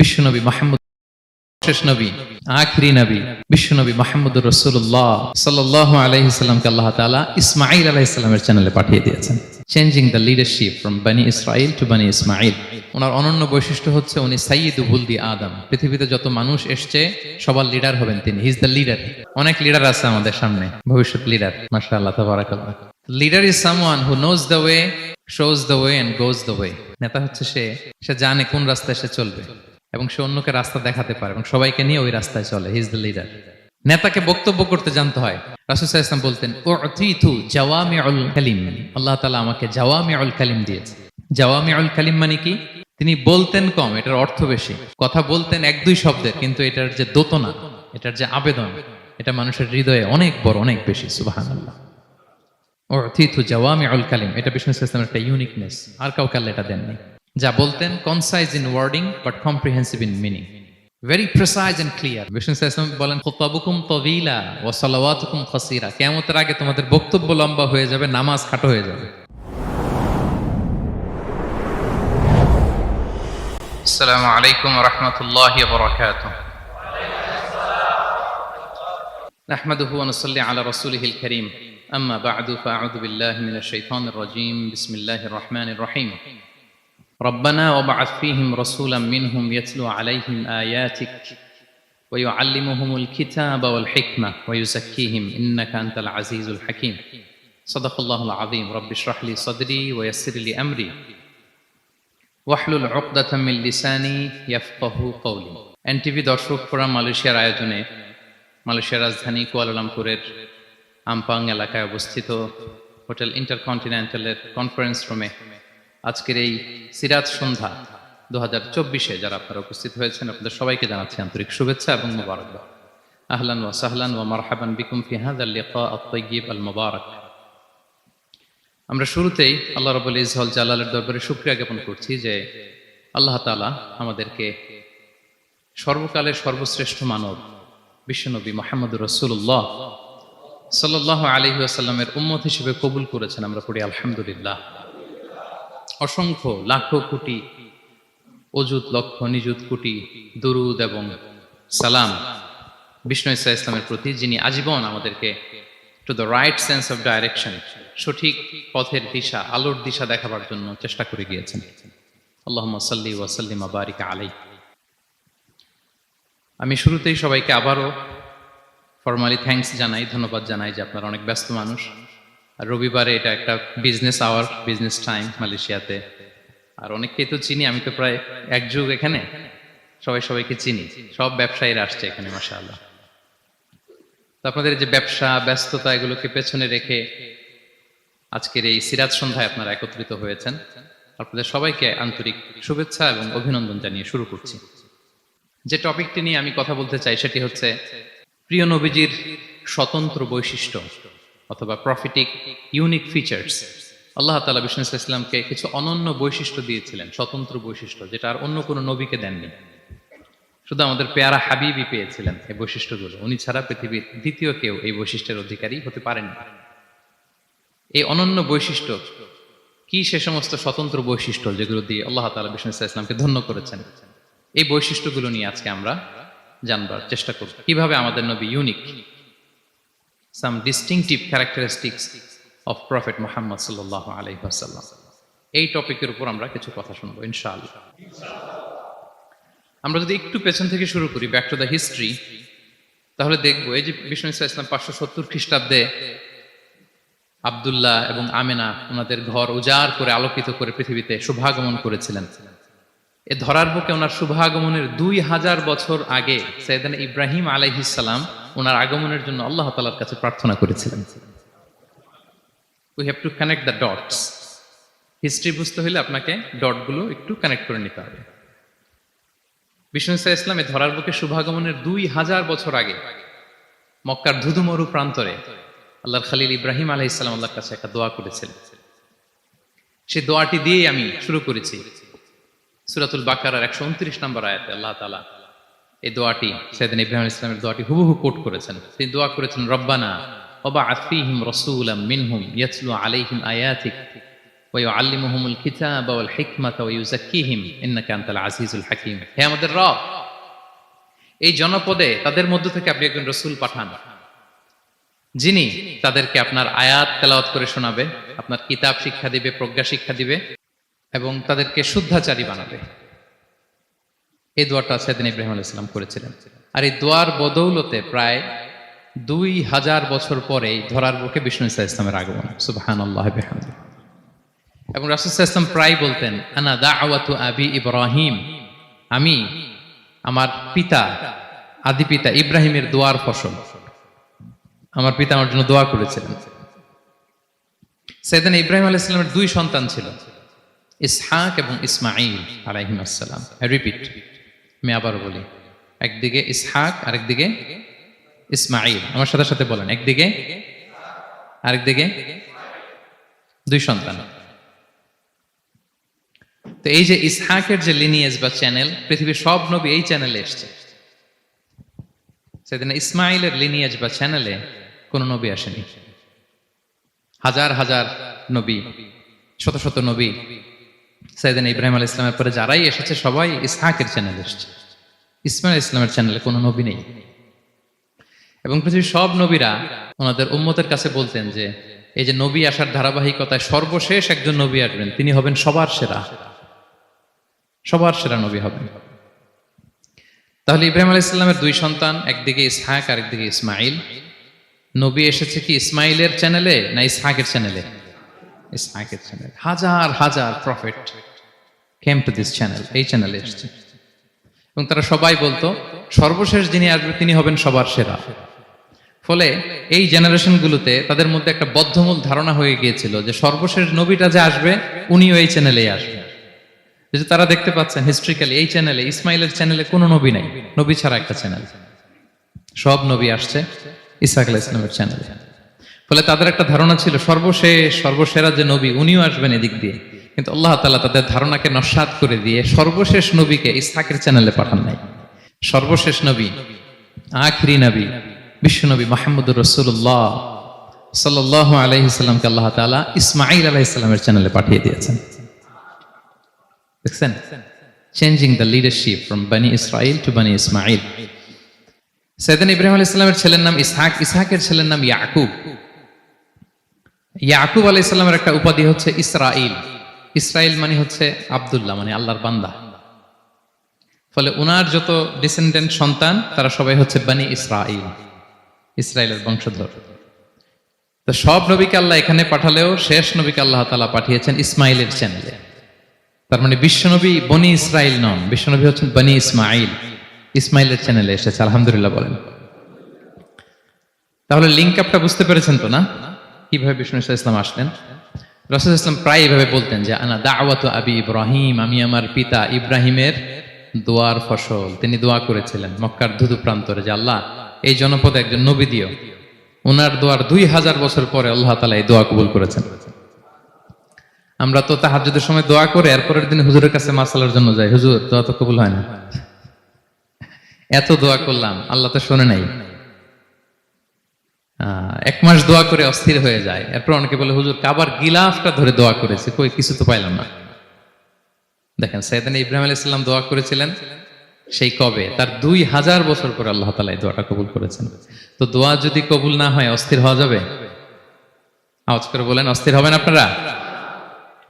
বিশ্বনবী মাহমুদ শেষ নবী, আখরি নবী, বিশ্বনবী মাহমুদুর রসুল্লাহ সাল্লাহ আলহিসাল্লামকে আল্লাহ তালা ইসমাইল আলাইসাল্লামের চ্যানেলে পাঠিয়ে দিয়েছেন। Changing the leadership from Bani Israel to Bani Ismail ওনার অনন্য বৈশিষ্ট্য হচ্ছে উনি সাইয়দ বুলদি আদম। পৃথিবীতে যত মানুষ এসছে, সবার লিডার হবেন তিনি। হিজ দ্য লিডার অনেক লিডার আছে আমাদের সামনে। ভবিষ্যৎ লিডার মাসা আল্লাহ তাবারাকাল্লাহ। Leader is someone who knows the way shows the way and goes the way নেতা হচ্ছে সে। সে জানে কোন রাস্তায় সে চলবে। এবং সে অন্যকে রাস্তা দেখাতে পারে এবং সবাইকে নিয়ে ওই রাস্তায় চলে। হিজ দ্য লিডার নেতাকে বক্তব্য করতে জানতে হয়। রাসুসাহ ইসলাম বলতেন ও অথিথু জাওয়ামি অল কালিম। আল্লাহ তালা আমাকে জাওয়ামি অল কালিম দিয়েছে। জাওয়ামি অল কালিম মানে কি? তিনি বলতেন কম, এটার অর্থ বেশি। কথা বলতেন এক দুই শব্দের, কিন্তু এটার যে দোতনা, এটার যে আবেদন, এটা মানুষের হৃদয়ে অনেক বড়, অনেক বেশি সুবাহান আল্লাহ অর্থিথু জাওয়ামি অল কালিম। এটা বিষ্ণু ইসলামের একটা ইউনিকনেস আর কাউকে আল্লাহ এটা দেননি। যা বলতেন concise in wording but comprehensive in meaning very precise and clear Bishnu Islam বলেন খুতাবুকুম তবিলা ও সালাওয়াতুকুম খাসিরা কেমতের আগে তোমাদের বক্তব্য লম্বা হয়ে যাবে নামাজ খাটো হয়ে যাবে السلام عليكم ورحمة الله وبركاته نحمده ونصلي على رسوله الكريم أما بعد فأعوذ بالله من الشيطان الرجيم بسم الله الرحمن الرحيم ربنا وابعث فيهم رسولا منهم يتلو عليهم آياتك ويعلمهم الكتاب والحكمة ويزكيهم إنك أنت العزيز الحكيم صدق الله العظيم رب اشرح لي صدري ويسر لي أمري ওয়াহলুল উকদাতাম মিন লিসানি ইয়াফকাহু কওলি এনটিভি দর্শক ফোরাম মালয়েশিয়ার আয়োজনে মালয়েশিয়ার রাজধানী কুয়ালালামপুরের আমপাং এলাকায় অবস্থিত হোটেল ইন্টারকন্টিনেন্টালের কনফারেন্স রুমে আজকের এই সিরাত সন্ধ্যা দু হাজার চব্বিশে যারা আপনারা উপস্থিত হয়েছেন, আপনাদের সবাইকে জানাচ্ছি আন্তরিক শুভেচ্ছা এবং মোবারকবাদ। আহলান ওয়া সাহলান ওয়া মারহাবান বিকুম ফি হাযাল লিকা আত-তাইয়্যিব আল মুবারাক। আমরা শুরুতেই আল্লাহ রবুল ইজহল জালালের দরবারে শুক্রিয়া জ্ঞাপন করছি যে আল্লাহ তাআলা আমাদেরকে সর্বকালের সর্বশ্রেষ্ঠ মানব, বিশ্বনবী মোহাম্মদ রসুল্লাহ সাল্লাহ আলহি আসাল্লামের উম্মত হিসেবে কবুল করেছেন আমরা পড়ি আলহামদুলিল্লাহ। অসংখ্য লাখো কোটি অজুত লক্ষ, নিযুত কোটি দরুদ এবং সালাম বিষ্ণু ইসা ইসলামের প্রতি, যিনি আজীবন আমাদেরকে to the right sense of direction সঠিক পথের দিশা, আলোর দিশা দেখাবার জন্য চেষ্টা করে গিয়েছেন। আল্লাহ সাল্লি ওয়াসাল্লিম আবারিকা আলাই আমি শুরুতেই সবাইকে আবারও ফর্মালি থ্যাংকস জানাই, ধন্যবাদ জানাই যে আপনারা অনেক ব্যস্ত মানুষ। রবিবারে এটা একটা বিজনেস আওয়ার বিজনেস টাইম মালয়েশিয়াতে। আর অনেককেই তো চিনি, আমি তো প্রায় এক যুগ এখানে। সবাই সবাইকে চিনি। সব ব্যবসায়ীরা আসছে এখানে মাসা আল্লাহ তো আপনাদের যে ব্যবসা, ব্যস্ততা এগুলোকে পেছনে রেখে আজকের এই সিরাজ সন্ধ্যায় আপনারা একত্রিত হয়েছেন। আপনাদের সবাইকে আন্তরিক শুভেচ্ছা এবং অভিনন্দন জানিয়ে শুরু করছি। যে টপিকটি নিয়ে আমি কথা বলতে চাই, সেটি হচ্ছে প্রিয় নবীজির স্বতন্ত্র বৈশিষ্ট্য। অথবা প্রফিটিক ইউনিক ফিচার্স আল্লাহ তালা বিষ্ণু ইসলামকে কিছু অনন্য বৈশিষ্ট্য দিয়েছিলেন, স্বতন্ত্র বৈশিষ্ট্য, যেটা আর অন্য কোনো নবীকে দেননি। শুধু আমাদের পেয়ারা হাবিবই পেয়েছিলেন এই বৈশিষ্ট্যগুলো। উনি ছাড়া পৃথিবীর দ্বিতীয় কেউ এই বৈশিষ্ট্যের অধিকারী হতে পারেননি। এই অনন্য বৈশিষ্ট্য, কি সে সমস্ত স্বতন্ত্র বৈশিষ্ট্য যেগুলো দিয়ে আল্লাহ তালা বিষ্ণু ইসলামকে ধন্য করেছেন, এই বৈশিষ্ট্যগুলো নিয়ে আজকে আমরা জানবার চেষ্টা করব। কীভাবে আমাদের নবী unique some distinctive characteristics of prophet Muhammad সাল্লাহ আলহিহাসাল্লাম এই টপিকের উপর আমরা কিছু কথা শুনব, ইনশাআল্লাহ। আমরা যদি একটু পেছন থেকে শুরু করি ব্যাক টু দ্য হিস্ট্রি তাহলে দেখব এই যে বিষ্ণু ইসলাম পাঁচশো সত্তর খ্রিস্টাব্দে আবদুল্লাহ এবং আমেনা ওনাদের ঘর উজাড় করে আলোকিত করে পৃথিবীতে শুভাগমন করেছিলেন। এ ধরার বুকে ওনার শুভাগমনের দুই হাজার বছর আগে সৈয়দান ইব্রাহিম আলাইহিসাল্লাম ওনার আগমনের জন্য আল্লাহ তালার কাছে প্রার্থনা করেছিলেন। We have to connect the dots history বুঝতে হলে আপনাকে ডটগুলো একটু কানেক্ট করে নিতে হবে। বিষ্ণু ইসা ইসলামে ধরার বুকে শুভাগমনের দুই হাজার বছর আগে মক্কার ধুধুমরু প্রান্তরে আল্লাহর খালিল ইব্রাহিম আলহ ইসলাম আল্লাহর কাছে একটা দোয়া করেছিলেন সেই দোয়াটি দিয়েই আমি শুরু করেছি। সুরাতুল বাকার একশো উনত্রিশ নম্বর আয়াতে আল্লাহ তালা এই দোয়াটি সেদিন ইব্রাহিম ইসলামের দোয়াটি হুবহু কোট করেছেন তিনি দোয়া করেছেন রব্বানা অবা আফিহিম রসুলাম মিনহুম ইয়াতলু আলাইহিম আয়াতিক ويعلمهم الكتاب والحكمة ويزكيهم إنك أنت العزيز الحكيم হে আমাদের রব এই জনপদে তাদের মধ্য থেকে আপনি একজন রসুল পাঠান যিনি তাদেরকে আপনার আয়াত তেলাওয়াত করে শোনাবে আপনার কিতাব শিক্ষা দিবে প্রজ্ঞা শিক্ষা দিবে এবং তাদেরকে শুদ্ধাচারী বানাবে এই দোয়াটা সেদিন ইব্রাহিম আলাইহিস সালাম করেছিলেন। আর এই দোয়ার বদৌলতে প্রায় দুই হাজার বছর পরে ধরার বুকে বিষ্ণু ইসা ইসলামের আগমন। সুবহান আল্লাহ এবং রাসুল ইসলাম প্রায় বলতেন, আনা দাওয়াতু আবি ইব্রাহিম। আমি আমার পিতা, আদি পিতা ইব্রাহিমের দোয়ার ফসল। আমার পিতা আমার জন্য দোয়া করেছিলেন। সেদিন ইব্রাহিম আলাইহিস সালামের দুই সন্তান ছিল, ইসহাক এবং ইসমাইল আলাইহিম আসসালাম। রিপিট আমি আবার বলি। একদিকে ইসহাক, আরেকদিকে ইসমাইল আমার সাথে সাথে বলেন, একদিকে আরেকদিকে দুই সন্তান। তো এই যে ইসহাকের যে লিনিয়েজ বা চ্যানেল পৃথিবীর সব নবী এই চ্যানেলে এসছে। সেদিন ইসমাইলের লিনিয়েজ বা চ্যানেলে কোনো নবী আসেনি। হাজার হাজার নবী, শত শত নবী সাইদিন ইব্রাহিম আল ইসলামের পরে যারাই এসেছে, সবাই ইসহাকের চ্যানেলে এসছে। ইসমাইল ইসলামের চ্যানেলে কোনো নবী নেই। এবং পৃথিবীর সব নবীরা ওনাদের উম্মতের কাছে বলতেন যে, এই যে নবী আসার ধারাবাহিকতায় সর্বশেষ একজন নবী আসবেন, তিনি হবেন সবার সেরা। সবার সেরা নবী হবেন। তাহলে ইব্রাহিম আলাইহিস সালামের দুই সন্তান, একদিকে ইসহাক আর একদিকে ইসমাইল। নবী এসেছে কি ইসমাইলের চ্যানেলে না ইসহাকের চ্যানেলে ইসহাকের চ্যানেল হাজার হাজার prophet came to this channel এই চ্যানেলে এসছে। এবং তারা সবাই বলতো, সর্বশেষ যিনি আসবে তিনি হবেন সবার সেরা। ফলে এই জেনারেশনগুলোতে তাদের মধ্যে একটা বদ্ধমূল ধারণা হয়ে গিয়েছিল যে সর্বশেষ নবীটা যে আসবে, উনিও এই চ্যানেলেই আসবে। যে তারা দেখতে পাচ্ছেন হিস্ট্রিক্যালি এই চ্যানেলে ইসমাইলের চ্যানেলে কোনো নবী নাই, নবী ছাড়া একটা চ্যানেল সব নবী আসছে ইসাক আলাহ ইসলামের চ্যানেলে ফলে তাদের একটা ধারণা ছিল, সর্বশেষ, সর্বসেরা যে নবী, উনিও আসবেন এদিক দিয়ে। কিন্তু আল্লাহ তালা তাদের ধারণাকে নস্বাত করে দিয়ে সর্বশেষ নবীকে ইসহাকের চ্যানেলে পাঠান নাই। সর্বশেষ নবী, আখরি নবী বিশ্বনবী মাহমুদুর রসুল্লাহ সাল্লাহ আলহিসাল্লামকে আল্লাহ তালা ইসমাইল আলাইসাল্লামের চ্যানেলে পাঠিয়ে দিয়েছেন। দেখছেন? Changing the leadership from Bani Israel to Bani Ismail সৈয়দান Ibrahim আলাইহিস সালামের ছেলের নাম ইসহাক, ইসহাকের ছেলের নাম ইয়াকুব। ইয়াকুব আলাইহিস সালামের একটা উপাধি হচ্ছে ইসরাইল ইসরাইল মানে হচ্ছে আব্দুল্লাহ মানে আল্লাহর বান্দা। ফলে উনার যত ডিসেন্ডেন্ট সন্তান, তারা সবাই হচ্ছে বানি ইসরাইল ইসরায়েলের বংশধর। তো সব নবীকে আল্লাহ এখানে পাঠালেও শেষ নবীকে আল্লাহ তালা পাঠিয়েছেন ইসমাইলের চ্যানেলে তার মানে বিশ্বনবী বনি ইসরাইল নন বিশ্বনবী হচ্ছেন বনি ইসমাইল। ইসমাইলের চ্যানেলে এসেছে, আলহামদুলিল্লাহ বলেন। তাহলে লিঙ্ক আপটা বুঝতে পেরেছেন তো না? কীভাবে বিষ্ণু ইসলাম আসলেন? রসুল ইসলাম প্রায় এভাবে বলতেন যে, আনা দাওয়াত আবি ইব্রাহিম, আমি আমার পিতা ইব্রাহিমের দোয়ার ফসল। তিনি দোয়া করেছিলেন মক্কার ধুধু প্রান্তরে যে, আল্লাহ, এই জনপদে একজন নবী দিও। ওনার দোয়ার দুই হাজার বছর পরে আল্লাহ তালা এই দোয়া কবুল করেছেন। আমরা তো তাহাজুদের সময় দোয়া করে, এরপরের দিন হুজুরের কাছে মাসালার জন্য যাই। হুজুর, দোয়া তো কবুল হয় না। এত দোয়া করলাম, আল্লাহ তো শোনে নাই। এক মাস দোয়া করে অস্থির হয়ে যায়। এরপর অনেকে বলে, হুজুর, কাবার গিলাফটা ধরে দোয়া করেছে। কই, কিছু তো পাইলাম না। দেখেন সৈয়দান ইব্রাহিম আলী ইসলাম দোয়া করেছিলেন সেই কবে। তার দুই হাজার বছর পরে আল্লাহ তালা দোয়াটা কবুল করেছেন। তো দোয়া যদি কবুল না হয়, অস্থির হওয়া যাবে? আওয়াজ করে বলেন, অস্থির হবেন আপনারা?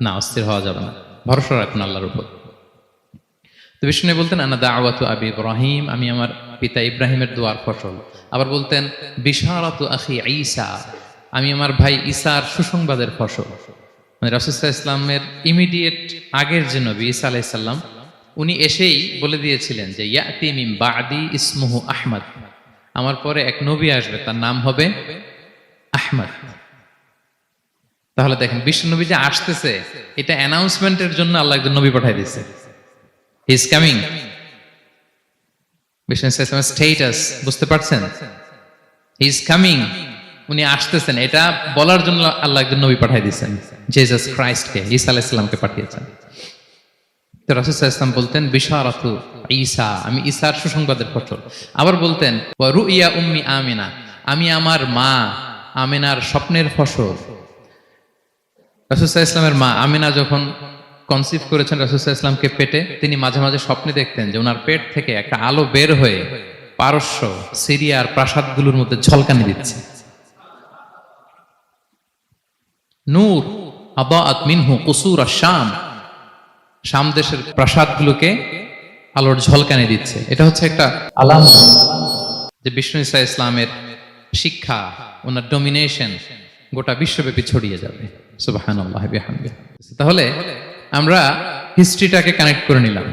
না, অস্থির হওয়া যাবে না। ভরসা রাখুন আল্লাহর উপর। তো বিষ্ণু বলতেন, আনা দা দাওয়াতু আবি ইব্রাহিম, আমি আমার পিতা ইব্রাহিমের দোয়ার ফসল। আবার বলতেন, বিশারাতু আখি ঈসা, আমি আমার ভাই ঈসার সুসংবাদের ফসল। মানে রাসুসাহ ইসলামের ইমিডিয়েট আগের যে নবী ঈসা আলাইসাল্লাম উনি এসেই বলে দিয়েছিলেন যে, ইয়াতি মিম বাদি ইসমুহু আহমদ। আমার পরে এক নবী আসবে, তার নাম হবে আহমদ। তাহলে দেখেন, বিশ্ব নবী যে আসতেছে, এটা অ্যানাউন্সমেন্টের জন্য আল্লাহ একজন নবী পাঠাই দিয়েছে। হি ইজ কামিং বিষ্ণু স্টেটাস বুঝতে পারছেন? হি ইজ কামিং উনি আসতেছেন। এটা বলার জন্য আল্লাহ একজন নবী পাঠিয়ে দিয়েছেন। জেসাস ক্রাইস্টকে ঈসা আলাইসাল্লামকে পাঠিয়েছেন। তো রাসুসাহ ইসলাম বলতেন, বিশারাতু ঈসা। আমি ঈসার সুসংবাদের ফসল। আবার বলতেন রুইয়া উম্মি আমিনা। আমি আমার মা, আমিনার স্বপ্নের ফসল। রাসুসাহ ইসলামের মা আমিনা যখন কনসিভ করেছেন রাসুসাহ ইসলামকে পেটে, তিনি মাঝে মাঝে স্বপ্নে দেখতেন যে ওনার পেট থেকে একটা আলো বের হয়ে পারস্য সিরিয়ার প্রাসাদগুলোর মধ্যে ঝলকানি দিচ্ছে। নূর আবাআত মিনহু কুসুর শাম শাম দেশের প্রাসাদগুলোকে আলোর ঝলকানি দিচ্ছে। এটা হচ্ছে একটা আলাম। যে বিষ্ণু ইসা ইসলামের শিক্ষা, ওনার ডমিনেশন গোটা বিশ্বব্যাপী ছড়িয়ে যাবে। বিহামদিহি। তাহলে আমরা হিস্ট্রিটাকে কানেক্ট করে নিলাম।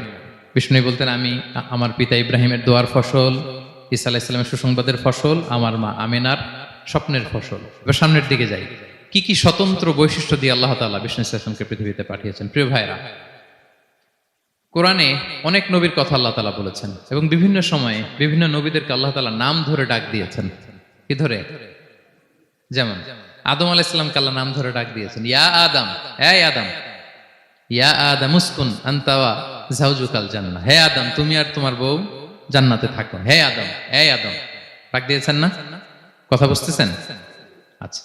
বিষ্ণু বলতেন, আমি, আমার পিতা ইব্রাহিমের দোয়ার ফসল ইসা আলাহ ইসলামের সুসংবাদের ফসল, আমার মা আমেনার স্বপ্নের ফসল। এবার সামনের দিকে যাই। কি কি স্বতন্ত্র বৈশিষ্ট্য দিয়ে আল্লাহ তাআলা বিষ্ণু ইসলামকে পৃথিবীতে পাঠিয়েছেন? প্রিয় ভাইরা, কোরআনে অনেক নবীর কথা আল্লাহ তালা বলেছেন এবং বিভিন্ন সময়ে বিভিন্ন নবীদেরকে আল্লাহ তালা নাম ধরে ডাক দিয়েছেন। কি ধরে? যেমন, আদম আলাহ ইসলামকে আল্লাহ নাম ধরে ডাক দিয়েছেন। ইয়া আদম, এই আদম ইয়া হে আদম, তুমি আর তোমার বউ জান্নাতে থাকো। হে আদম এই আদম। দিয়েছেন না? কথা বুঝতেছেন? আচ্ছা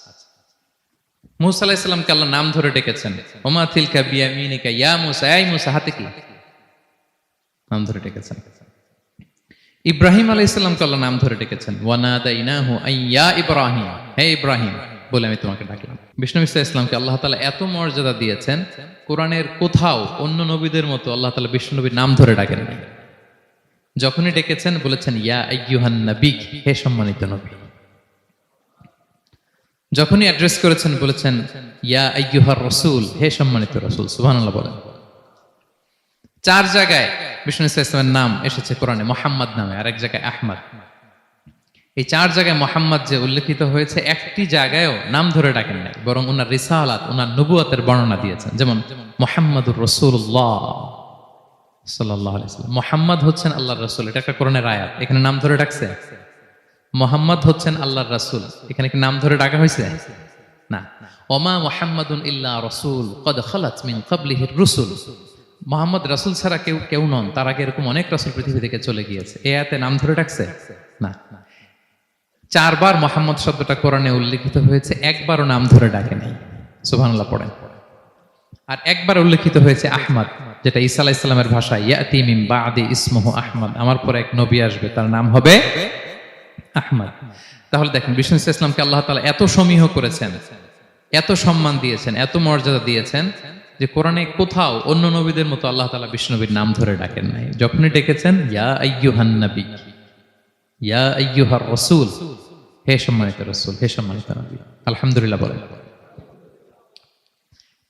মুসা আলাহ আল্লাহ নাম ধরে ডেকেছেন। ওমা তিলকা বিয়ামিনিকা, ইয়া মুসা, এই মুসা, হাতে কি? নাম ধরে ডেকেছেন। ইব্রাহিম আলাই ইসলামকে আল্লাহ নাম ধরে ডেকেছেন। ওয়ানাদাইনাহু আইয়া ইব্রাহিম। হে ইব্রাহিম বলে আমি তোমাকে ডাকলাম। বিষ্ণু ইসা ইসলামকে আল্লাহ তাআলা এত মর্যাদা দিয়েছেন, কোরআনের কোথাও অন্য নবীদের মতো আল্লাহ তাআলা বিষ্ণু নবীর নাম ধরে ডাকেন নাই যখনই ডেকেছেন, বলেছেন, ইয়া আইয়ুহান নবী, হে সম্মানিত নবী। যখনই অ্যাড্রেস করেছেন, বলেছেন, ইয়া আইয়ুহার রসুল, হে সম্মানিত রসুল। সুবহানাল্লাহ বলেন। চার জায়গায় বিষ্ণু ইসলামের নাম এসেছে কোরআনে, মোহাম্মদ নামে আর এক জায়গায় আহমদ। এই চার জায়গায় মোহাম্মদ যে উল্লেখিত হয়েছে, একটি জায়গায়ও নাম ধরে ডাকেন নাই, বরং ওনার রিসালাত ওনার নবুয়াতের বর্ণনা দিয়েছেন। যেমন, মোহাম্মদুর রসুল্লাহ সাল্লাহ মোহাম্মদ হচ্ছেন আল্লাহর রসুল, এটা একটা কোরআনের আয়াত। এখানে নাম ধরে ডাকছে? মোহাম্মদ হচ্ছেন আল্লাহর রাসূল। এখানে কি নাম ধরে ডাকা হয়েছে? না। ওমা মোহাম্মদুন ইল্লা রসুল, কদ খালাত মিন ক্বাবলিহির রুসুল। মোহাম্মদ রাসূল ছাড়া কেউ কেউ নন। তার আগে এরকম অনেক রাসূল পৃথিবী থেকে চলে গিয়েছে। এ আয়াতে নাম ধরে ডাকছে? না। চারবার মোহাম্মদ শব্দটা কোরআনে উল্লেখিত হয়েছে, একবারও নাম ধরে ডাকে নাই। সুবহানাল্লাহ, পড়েন। আর একবার উল্লেখিত হয়েছে আহমদ, যেটা ঈসা আলাইহিস সালামের ভাষায়, ইয়াতি মিন বাদি ইসমুহু আহমদ। আমার পরে এক নবী আসবে, তার নাম হবে আহমদ। তাহলে দেখেন, বিষ্ণু ইসলামকে আল্লাহ তাআলা এত সমীহ করেছেন, এত সম্মান দিয়েছেন, এত মর্যাদা দিয়েছেন, যে কোরআনে কোথাও অন্য নবীদের মতো আল্লাহ তাআলা বিষ্ণুবীর নাম ধরে ডাকেন নাই। যখনই ডেকেছেন, ইয়া আইয়ুহান নবী। ইয়া আইয়ুহার রাসূল, হে সম্মানিত রাসূল, হে সম্মানিত আলহামদুলিল্লাহ বলেন।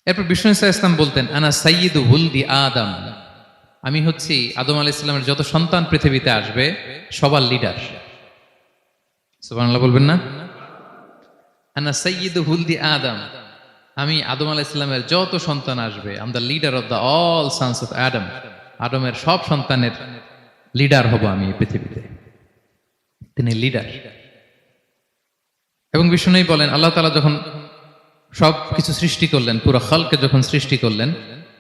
এরপর বিষ্ণু ইসা ইসলাম বলতেন, আনা সাইয়িদু হুলদি আদম। আমি হচ্ছি আদম আলাইহিস সালামের যত সন্তান পৃথিবীতে আসবে, সবার লিডার সুবহানাল্লাহ বলবেন না? আনা সাইয়িদু হুলদি আদম। আমি আদম আলাইহিস সালামের যত সন্তান আসবে I'm the leader of the all sons of Adam আদমের সব সন্তানের লিডার হব আমি পৃথিবীতে। তিনি লিডার এবং বিষ্ণুই বলেন, আল্লাহ তাআলা যখন সব কিছু সৃষ্টি করলেন, পুরো খালকে যখন সৃষ্টি করলেন,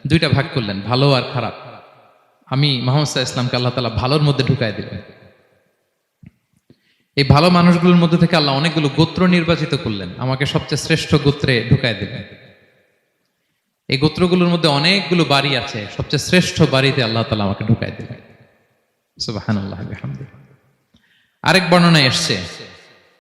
দুইটা ভাগ করলেন, ভালো আর খারাপ। আমি মোহাম্মদ ইসলামকে আল্লাহ তালা ভালোর মধ্যে ঢুকায় দিলেন। এই ভালো মানুষগুলোর মধ্যে থেকে আল্লাহ অনেকগুলো গোত্র নির্বাচিত করলেন, আমাকে সবচেয়ে শ্রেষ্ঠ গোত্রে ঢুকায় দিলেন। এই গোত্রগুলোর মধ্যে অনেকগুলো বাড়ি আছে, সবচেয়ে শ্রেষ্ঠ বাড়িতে আল্লাহ তালা আমাকে ঢুকায় দিলেন। সুবাহান আরেক বর্ণনায় এসছে